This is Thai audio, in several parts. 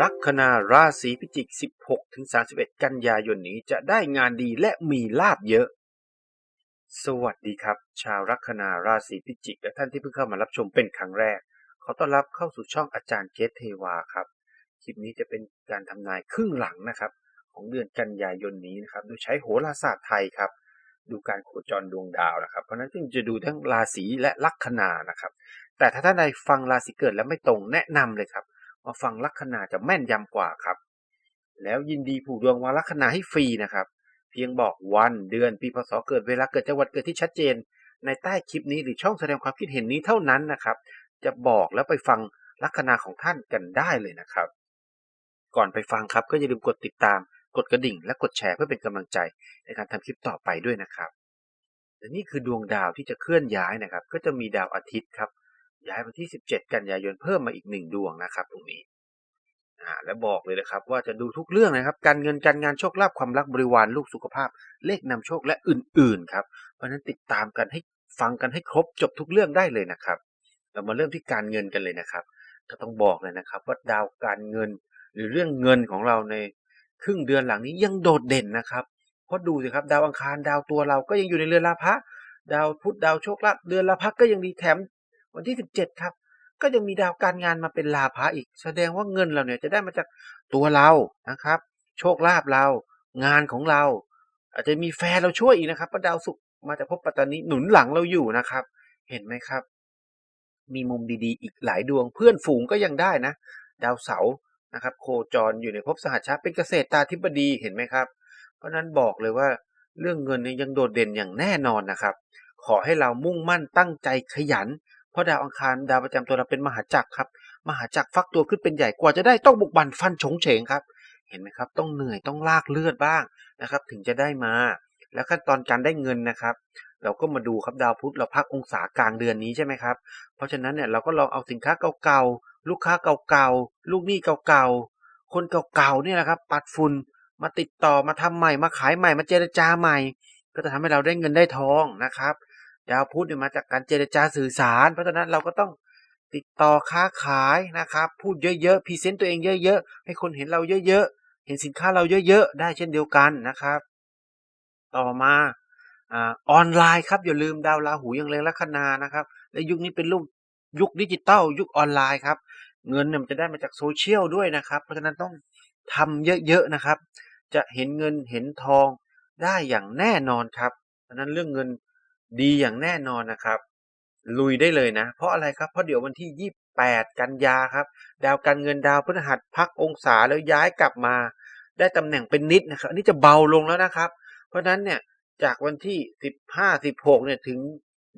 ลัคนาราศีพิจิก 16ถึง31 กันยายนนี้จะได้งานดีและมีลาบเยอะ สวัสดีครับ ชาวลัคนาราศีพิจิก และท่านที่เพิ่งเข้ามารับชมเป็นครั้งแรก ขอต้อนรับเข้าสู่ช่องอาจารย์เกตเทวาครับ คลิปนี้จะเป็นการทำนายครึ่งหลังนะครับ ของเดือนกันยายนนี้นะครับ โดยใช้โหราศาสตร์ไทยครับ ดูการโคจรดวงดาวนะครับ เพราะฉะนั้นจึงจะดูทั้งราศีและลัคนานะครับ แต่ถ้าท่านใดฟังราศีเกิดแล้วไม่ตรงแนะนำเลยครับ มาฟังลัคนาจะแม่นยำกว่าครับ แล้วยินดีผูกดวงวาลัคนาให้ฟรีนะครับ เพียงบอกวันเดือนปีพศเกิดเวลาเกิดจังหวัดเกิดที่ชัดเจน ในใต้คลิปนี้หรือช่องแสดงความคิดเห็นนี้เท่านั้นนะครับ จะบอกแล้วไปฟังลัคนาของท่านกันได้เลยนะครับ ก่อนไปฟังครับก็อย่าลืมกดติดตาม กดกระดิ่ง และกดแชร์เพื่อเป็นกำลังใจในการทำคลิปต่อไปด้วยนะครับและนี่คือดวงดาวที่จะเคลื่อนย้ายนะครับ ก็จะมีดาวอาทิตย์ครับ ย้ายวันที่ 17 กันยายนเพิ่มมาอีกหนึ่งดวงนะครับ ตรงนี้อ่าและบอกเลยนะครับ ว่าจะดูทุกเรื่องนะครับ การเงินการงานโชคลาภความรักบริวารลูกสุขภาพ เลขนำโชคและอื่นๆครับเพราะฉะนั้นติดตามกันให้ฟังกันให้ครบจบทุกเรื่องได้เลยนะครับ เรามาเริ่มที่การเงินกันเลยนะครับก็ต้องบอกเลยนะครับ ว่าดาวการเงินหรือเรื่องเงินของเราในครึ่งเดือนหลังนี้ยังโดดเด่นนะครับเพราะดูสิครับ ดาวอังคารดาวตัวเราก็ยังอยู่ในเรือนราพะดาวพุธดาวโชคลาภเดือนราพะก็ยังดีแถม วันที่17ครับ ก็ยังมีดาวการงานมาเป็นลาภะอีก แสดงว่าเงินเราเนี่ยจะได้มาจากตัวเรานะครับ โชคลาภเรา งานของเรา อาจจะมีแฟนเราช่วยอีกนะครับเพราะดาวศุกร์มาจากภพปัตตานีหนุนหลังเราอยู่นะครับ เห็นไหมครับ มีมุมดีๆ อีกหลายดวงเพื่อนฝูงก็ยังได้นะ ดาวเสาร์นะครับ โคจรอยู่ในภพสหัชชาเป็นเกษตรตาธิบดีเห็นไหมครับ เพราะนั้นบอกเลยว่าเรื่องเงินเนี่ยยังโดดเด่นอย่างแน่นอนนะครับ ขอให้เรามุ่งมั่นตั้งใจขยัน เพราะดาวอังคารดาวประจำตัวเราเป็นมหาจักรครับ มหาจักรฟักตัวขึ้นเป็นใหญ่กว่าจะได้ต้องบุกบันฟันฉงเฉงครับ เห็นไหมครับ ต้องเหนื่อยต้องลากเลือดบ้างนะครับ ถึงจะได้มา แล้วขั้นตอนการได้เงินนะครับ เราก็มาดูครับดาวพุธเราพักองศากลางเดือนนี้ใช่ไหมครับ เพราะฉะนั้นเนี่ยเราก็ลองเอาสินค้าเก่าๆลูกค้าเก่าๆลูกหนี้เก่าๆคนเก่าๆเนี่ยนะครับ ปัดฝุ่นมาติดต่อมาทำใหม่มาขายใหม่มาเจรจาใหม่ ก็จะทำให้เราได้เงินได้ทองนะครับ ดาวพุธเนี่ยมาจากการเจรจาสื่อสาร เพราะฉะนั้นเราก็ต้องติดต่อค้าขายนะครับ พูดเยอะๆพรีเซนต์ตัวเองเยอะๆ ให้คนเห็นเราเยอะๆ เห็นสินค้าเราเยอะๆ ได้เช่นเดียวกันนะครับ ต่อมาออนไลน์ครับอย่าลืมดาวราหูยังเล็งลัคนานะครับและยุคนี้เป็นลูกยุคดิจิตอลยุคออนไลน์ครับ เงินเนี่ยมันจะได้มาจากโซเชียลด้วยนะครับ เพราะฉะนั้นต้องทำเยอะๆนะครับ จะเห็นเงินเห็นทองได้อย่างแน่นอนครับเพราะนั้นเรื่องเงิน ดีอย่างแน่นอนนะครับ ลุยได้เลยนะ เพราะอะไรครับเพราะเดี๋ยววันที่ 28 กันยาครับ ดาวการเงินดาวพฤหัสพักองศาแล้วย้ายกลับมา ได้ตำแหน่งเป็นนิดนะครับอันนี้จะเบาลงแล้วนะครับ เพราะฉะนั้นเนี่ยจากวันที่ 15 16เนี่ยถึง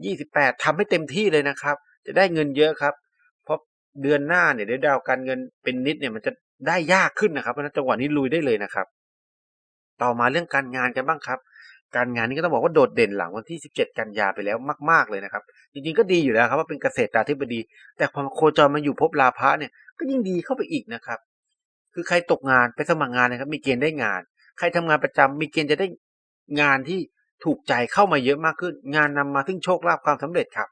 28ทำให้เต็มที่เลยนะครับ จะได้เงินเยอะครับ เพราะเดือนหน้าเนี่ยเดี๋ยวดาวการเงินเป็นนิดเนี่ยมันจะได้ยากขึ้นนะครับเพราะนั้นจังหวะนี้ลุยได้เลยนะครับ ต่อมาเรื่องการงานกันบ้างครับ การงานนี้ก็ต้องบอกว่าโดดเด่นหลังวันที่ 17 กันยาไปแล้วมากๆเลยนะครับ จริงๆก็ดีอยู่แล้วครับว่าเป็นเกษตรตาธิบดี แต่พอโคจรมาอยู่ภพลาภะเนี่ยก็ยิ่งดีเข้าไปอีกนะครับ คือใครตกงานไปสมัครงานนะครับ มีเกณฑ์ได้งาน ใครทำงานประจำมีเกณฑ์จะได้งานที่ถูกใจเข้ามาเยอะมากขึ้น งานนำมาซึ่งโชคลาภความสำเร็จครับ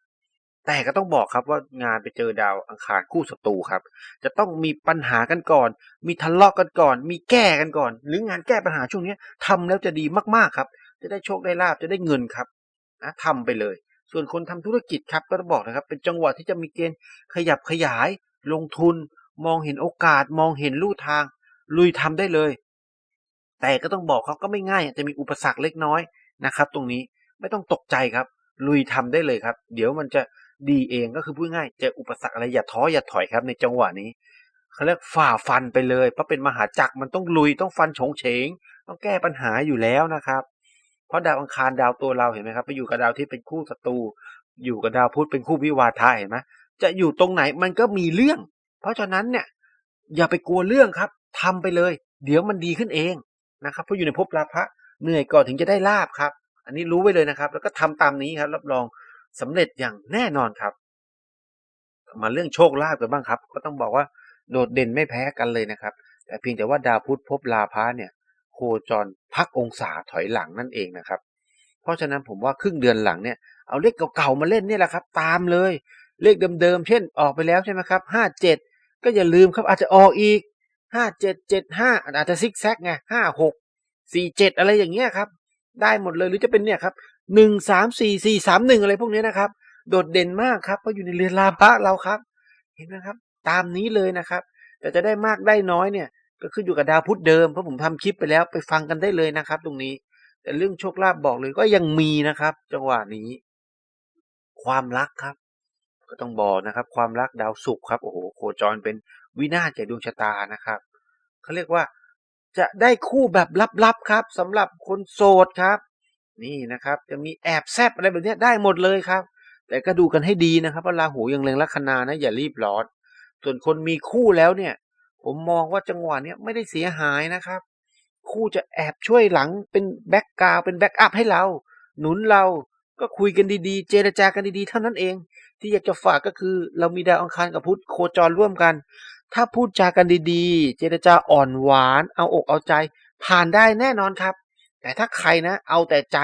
แต่ก็ต้องบอกครับว่างานไปเจอดาวอังคารคู่ศัตรูครับ จะต้องมีปัญหากันก่อน มีทะเลาะกันก่อน มีแก้กันก่อน หรืองานแก้ปัญหาช่วงนี้ทำแล้วจะดีมากๆครับ จะได้โชคได้ลาบจะได้เงินครับนะทำไปเลย ส่วนคนทำธุรกิจครับก็ต้องบอกนะครับ เป็นจังหวะที่จะมีเกณฑ์ขยับขยาย ลงทุน มองเห็นโอกาส มองเห็นลู่ทาง ลุยทำได้เลย แต่ก็ต้องบอกเขาก็ไม่ง่ายจะมีอุปสรรคเล็กน้อยนะครับ ตรงนี้ไม่ต้องตกใจครับ ลุยทำได้เลยครับ เดี๋ยวมันจะดีเองก็คือพูดง่ายเจออุปสรรคอะไรอย่าท้ออย่าถอยครับ ในจังหวะนี้เขาเรียกฝ่าฟันไปเลยเพราะเป็นมหาจักรมันต้องลุยต้องฟันฉงเฉง ต้องแก้ปัญหาอยู่แล้วนะครับ เพราะดาวอังคารดาวตัวเราเห็นไหมครับ ไปอยู่กับดาวที่เป็นคู่ศัตรูอยู่กับดาวพุธเป็นคู่วิวาทะเห็นไหมจะอยู่ตรงไหนมันก็มีเรื่อง เพราะฉะนั้นเนี่ย อย่าไปกลัวเรื่องครับทำไปเลย เดี๋ยวมันดีขึ้นเองนะครับเพราะอยู่ในภพลาภะเหนื่อยก่อนถึงจะได้ลาบครับ อันนี้รู้ไว้เลยนะครับ แล้วก็ทำตามนี้ครับ รับรองสำเร็จอย่างแน่นอนครับ มาเรื่องโชคลาภกันบ้างครับ ก็ต้องบอกว่าโดดเด่นไม่แพ้กันเลยนะครับ แต่เพียงแต่ว่าดาวพุธภพลาภะเนี่ย คจรพักองศาถอยหลังนั่นเองนะครับ เพราะฉะนั้นผมว่าครึ่งเดือนหลังเนี่ยเอาเลขเก่าๆมาเล่นเนี่ยแหละครับ ตามเลย เลขเดิมๆเช่นออกไปแล้วใช่ไหมครับห้าเจ็ดก็อย่าลืมครับอาจจะออกอีกห้าเจ็ดเจ็ดห้าอาจจะซิกแซกไงห้าหกสี่เจ็ดอะไรอย่างเงี้ยครับ ได้หมดเลยหรือจะเป็นเนี่ยครับหนึ่งสามสี่สี่สามหนึ่งอะไรพวกนี้นะครับ โดดเด่นมากครับเพราะอยู่ในเรือนลาภะเราครับ เห็นไหมครับ ตามนี้เลยนะครับ แต่จะได้มากได้น้อยเนี่ย ก็ขึ้นอยู่กับดาวพุธเดิมเพราะผมทำคลิปไปแล้วไปฟังกันได้เลยนะครับ ตรงนี้ แต่เรื่องโชคลาภบอกเลยก็ยังมีนะครับ จังหวะนี้ ความรักครับ ก็ต้องบอกนะครับ ความรักดาวศุกร์ครับโอ้โหโคจรเป็นวินาศแก่ดวงชะตานะครับเขาเรียกว่า จะได้คู่แบบลับๆครับสำหรับคนโสดครับ นี่นะครับ จะมีแอบแซบอะไรแบบนี้ได้หมดเลยครับ แต่ก็ดูกันให้ดีนะครับเพราราหูยังเล็งลัคนานะอย่ารีบร้อนส่วนคนมีคู่แล้วเนี่ย ผมมองว่าจังหวะเนี้ยไม่ได้เสียหายนะครับ คู่จะแอบช่วยหลังเป็นแบ็กกราวเป็นแบ็กอัพให้เรา หนุนเราก็คุยกันดีๆ เจรจากันดีๆ เท่านั้นเอง ที่อยากจะฝากก็คือ เรามีดาวอังคารกับพุธโคจรร่วมกัน ถ้าพูดจากันดีๆ เจรจาอ่อนหวาน เอาอกเอาใจ ผ่านได้แน่นอนครับ แต่ถ้าใครนะ เอาแต่ใจ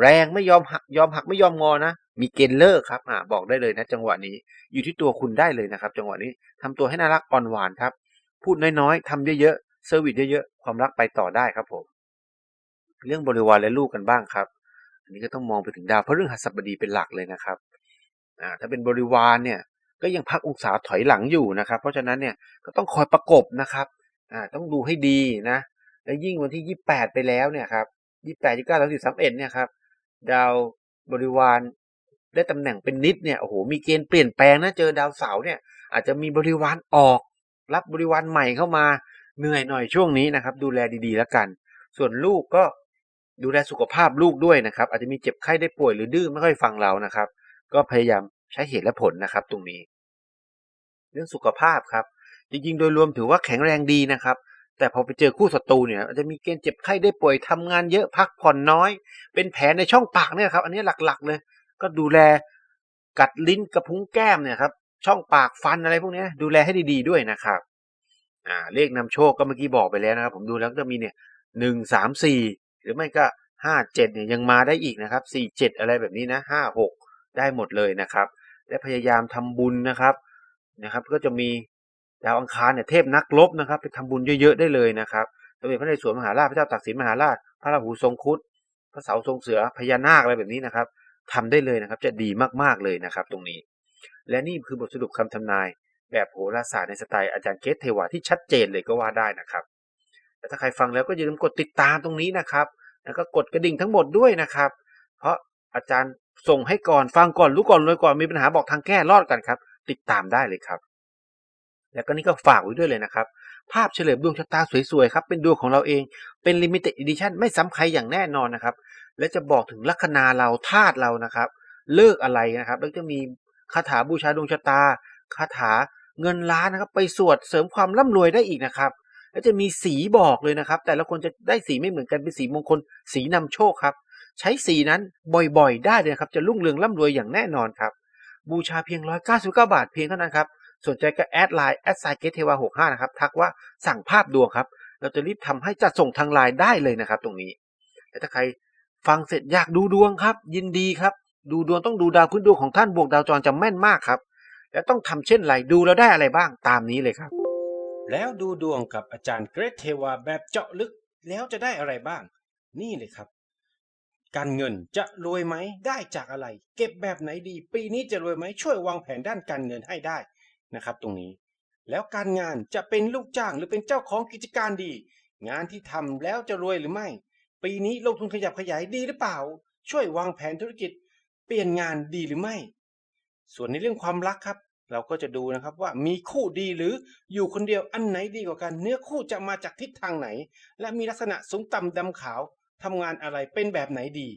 แรงไม่ยอมหักยอมหักไม่ยอมงอนะมีเกณฑ์เลิกครับอ่าบอกได้เลยนะ จังหวะนี้ อยู่ที่ตัวคุณได้เลยนะครับ จังหวะนี้ทำตัวให้น่ารักอ่อนหวานครับ พูดน้อยๆทำเยอะๆเซอร์วิสเยอะๆ ความรักไปต่อได้ครับผม เรื่องบริวารและลูกกันบ้างครับ อันนี้ก็ต้องมองไปถึงดาวพฤหัสบดีเป็นหลักเลยนะครับถ้าเป็นบริวารเนี่ยก็ยังพักองศาถอยหลังอยู่นะครับ เพราะฉะนั้นเนี่ยก็ต้องคอยประกบนะครับต้องดูให้ดีนะและยิ่งวันที่ยี่แปดไปแล้วเนี่ยครับยี่แปดยี่เก้าสามสิบสามเอ็ดเนี่ยครับดาวบริวารได้ตำแหน่งเป็นนิดเนี่ยโอ้โหมีเกณฑ์เปลี่ยนแปลงนะเจอดาวเสาร์เนี่ยอาจจะมีบริวารออก รับบริวารใหม่เข้ามาเหนื่อยหน่อยช่วงนี้นะครับ ดูแลดีๆแล้วกัน ส่วนลูกก็ดูแลสุขภาพลูกด้วยนะครับ อาจจะมีเจ็บไข้ได้ป่วยหรือดื้อไม่ค่อยฟังเรานะครับ ก็พยายามใช้เหตุและผลนะครับ ตรงนี้ เรื่องสุขภาพครับ จริงๆ โดยรวมถือว่าแข็งแรงดีนะครับ แต่พอไปเจอคู่ศัตรูเนี่ยอาจจะมีเกณฑ์เจ็บไข้ได้ป่วยทำงานเยอะพักผ่อนน้อย เป็นแผลในช่องปากเนี่ยครับ อันนี้หลักๆเลย ก็ดูแลกัดลิ้นกระพุ้งแก้มเนี่ยครับ ช่องปากฟันอะไรพวกนี้ดูแลให้ดีๆด้วยนะครับอ่าเลขนำโชคก็เมื่อกี้บอกไปแล้วนะครับ ผมดูแล้วก็จะมีเนี่ยหนึ่งสามสี่หรือไม่ก็ห้าเจ็ดเนี่ยยังมาได้อีกนะครับสี่เจ็ดอะไรแบบนี้นะห้าหกได้หมดเลยนะครับ และพยายามทำบุญนะครับนะครับ ก็จะมีดาวอังคารเนี่ยเทพนักรบนะครับ ไปทำบุญเยอะๆได้เลยนะครับสมเด็จพระนเรศวรมหาราชพระเจ้าตากสินมหาราช พระราหูทรงครุฑพระเสาทรงเสือพญานาคอะไรแบบนี้นะครับทำได้เลยนะครับ จะดีมากๆเลยนะครับ ตรงนี้ และนี่คือบทสรุปคำทำนาย แบบโหราศาสตร์ในสไตล์อาจารย์เกตเทวาที่ชัดเจนเลยก็ว่าได้นะครับแต่ถ้าใครฟังแล้วก็อย่าลืมกดติดตามตรงนี้นะครับ แล้วก็กดกระดิ่งทั้งหมดด้วยนะครับ เพราะอาจารย์ส่งให้ก่อนฟังก่อนรู้ก่อนรวยก่อนมีปัญหาบอกทางแก้รอดกันครับ ติดตามได้เลยครับ แล้วก็นี่ก็ฝากไว้ด้วยเลยนะครับ ภาพเฉลิมดวงชะตาสวยๆครับ เป็นดวงของเราเอง เป็น limited edition ไม่ซ้ำใครอย่างแน่นอนนะครับ และจะบอกถึงลัคนาเราธาตุเรานะครับ เลิกอะไรนะครับ แล้วจะมี คาถาบูชาดวงชะตาคาถาเงินล้านนะครับ ไปสวดเสริมความร่ำรวยได้อีกนะครับ แล้วจะมีสีบอกเลยนะครับ แต่ละคนจะได้สีไม่เหมือนกันเป็นสีมงคล สีนำโชคครับ ใช้สีนั้นบ่อยๆ ได้เลยครับ จะรุ่งเรืองร่ำรวยอย่างแน่นอนครับ บูชาเพียง 199 บาทเพียงเท่านั้นครับสนใจก็แอดไลน์แอดไซเกตเทวา65นะครับทักว่าสั่งภาพดวงครับ เราจะรีบทำให้จัดส่งทางไลน์ได้เลยนะครับ ตรงนี้แต่ถ้าใครฟังเสร็จอยากดูดวงครับ ยินดีครับ ดูดวงต้องดูดาวพื้นดวงของท่านบวกดาวจรจะแม่นมากครับ และต้องทำเช่นไรดูแล้วได้อะไรบ้างตามนี้เลยครับ แล้วดูดวงกับอาจารย์เกรทเทวาแบบเจาะลึกแล้วจะได้อะไรบ้าง นี่เลยครับ การเงินจะรวยไหมได้จากอะไร เก็บแบบไหนดี ปีนี้จะรวยไหมช่วยวางแผนด้านการเงินให้ได้นะครับ ตรงนี้ แล้วการงานจะเป็นลูกจ้างหรือเป็นเจ้าของกิจการดี งานที่ทำแล้วจะรวยหรือไม่ ปีนี้ลงทุนขยับขยายดีหรือเปล่า ช่วยวางแผนธุรกิจ เปลี่ยนงานดีหรือไม่ ส่วนในเรื่องความรักครับ เราก็จะดูนะครับว่ามีคู่ดีหรืออยู่คนเดียวอันไหนดีกว่ากัน เนื้อคู่จะมาจากทิศทางไหน และมีลักษณะสูงต่ำดำขาวทำงานอะไรเป็นแบบไหนดี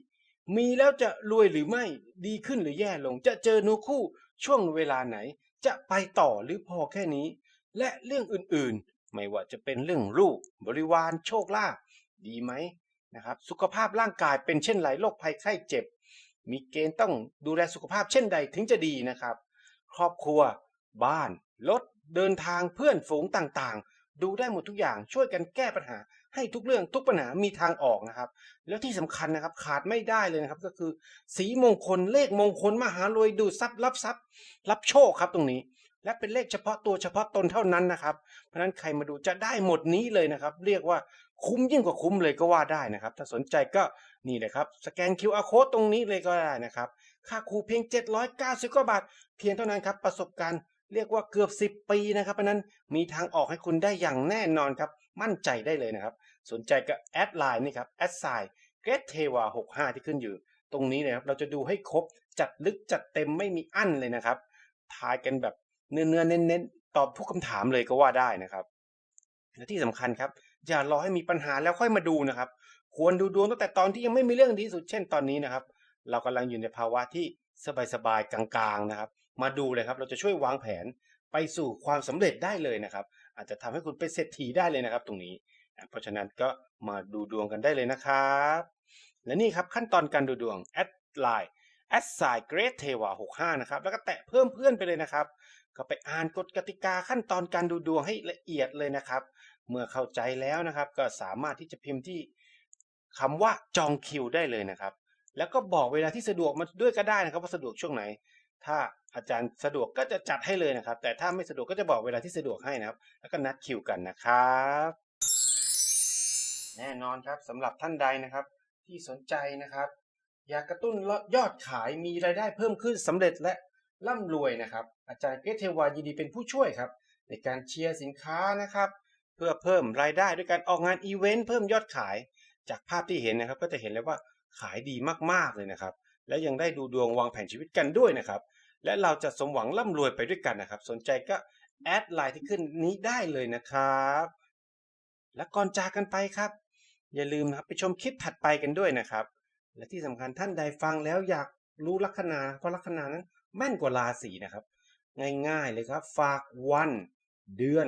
มีแล้วจะรวยหรือไม่ดีขึ้นหรือแย่ลง จะเจอเนื้อคู่ช่วงเวลาไหน จะไปต่อหรือพอแค่นี้ และเรื่องอื่นๆ ไม่ว่าจะเป็นเรื่องลูกบริวารโชคลาภดีไหมนะครับ สุขภาพร่างกายเป็นเช่นไรโรคภัยไข้เจ็บ มีเกณฑ์ต้องดูแลสุขภาพเช่นใดถึงจะดีนะครับ ครอบครัว บ้าน รถ เดินทางเพื่อนฝูงต่างๆ ดูได้หมดทุกอย่างช่วยกันแก้ปัญหา ให้ทุกเรื่องทุกปัญหามีทางออกนะครับ แล้วที่สำคัญนะครับขาดไม่ได้เลยนะครับก็คือ สีมงคลเลขมงคลมหารวยดูทรัพย์รับทรัพย์ รับโชคครับตรงนี้และเป็นเลขเฉพาะตัวเฉพาะตนเท่านั้นนะครับ เพราะฉะนั้นใครมาดูจะได้หมดนี้เลยนะครับ เรียกว่า คุ้มยิ่งกว่าคุ้มเลยก็ว่าได้นะครับ ถ้าสนใจก็นี่เลยครับสแกน QR code ตรงนี้เลยก็ได้นะครับ ค่าครูเพียง 790กว่าบาท เพียงเท่านั้นครับ ประสบการณ์เรียกว่าเกือบ 10 ปีนะครับเพราะนั้นมีทางออกให้คุณได้อย่างแน่นอนครับ มั่นใจได้เลยนะครับ สนใจก็แอดไลน์นี่ครับแอดไซน์เกรดเทวา65 ที่ขึ้นอยู่ ตรงนี้เลยครับเราจะดูให้ครบจัดลึกจัดเต็มไม่มีอั้นเลยนะครับทายกันแบบเนื้อเนื้อๆเน้นๆตอบทุกคำถามเลยก็ว่าได้นะครับและที่สำคัญครับ อย่ารอให้มีปัญหาแล้วค่อยมาดูนะครับ ควรดูดวงตั้งแต่ตอนที่ยังไม่มีเรื่องดีสุดเช่นตอนนี้นะครับ เรากำลังอยู่ในภาวะที่สบายๆกลางๆนะครับ มาดูเลยครับเราจะช่วยวางแผนไปสู่ความสำเร็จได้เลยนะครับ อาจจะทำให้คุณเป็นเศรษฐีได้เลยนะครับ ตรงนี้ เพราะฉะนั้นก็มาดูดวงกันได้เลยนะครับ และนี่ครับขั้นตอนการดูดวงแอดไลน์แอดไซเกรดเทวา65นะครับแล้วก็แตะเพิ่มเพื่อนไปเลยนะครับ ก็ไปอ่านกฎกติกาขั้นตอนการดูดวงให้ละเอียดเลยนะครับ เมื่อเข้าใจแล้วนะครับ ก็สามารถที่จะพิมพ์ที่คำว่าจองคิวได้เลยนะครับ แล้วก็บอกเวลาที่สะดวกมาด้วยก็ได้นะครับว่าสะดวกช่วงไหน ถ้าอาจารย์สะดวกก็จะจัดให้เลยนะครับ แต่ถ้าไม่สะดวกก็จะบอกเวลาที่สะดวกให้นะครับ แล้วก็นัดคิวกันนะครับ แน่นอนครับสำหรับท่านใดนะครับ ที่สนใจนะครับ อยากกระตุ้นยอดขายมีรายได้เพิ่มขึ้นสำเร็จและร่ำรวยนะครับ อาจารย์เกรทเทวายินดีเป็นผู้ช่วยครับ ในการเชียร์สินค้านะครับ เพื่อเพิ่มรายได้ด้วยการออกงานอีเวนต์เพิ่มยอดขาย จากภาพที่เห็นนะครับ ก็จะเห็นเลยว่าขายดีมากๆเลยนะครับ และยังได้ดูดวงวางแผนชีวิตกันด้วยนะครับ และเราจะสมหวังร่ำรวยไปด้วยกันนะครับ สนใจก็แอดไลน์ที่ขึ้นนี้ได้เลยนะครับ และก่อนจากกันไปครับ อย่าลืมนะครับไปชมคลิปถัดไปกันด้วยนะครับ และที่สำคัญท่านใดฟังแล้วอยากรู้ลัคนาเพราะลัคนานั้นแม่นกว่าราศีนะครับ ง่ายๆเลยครับ ฝากวัน เดือน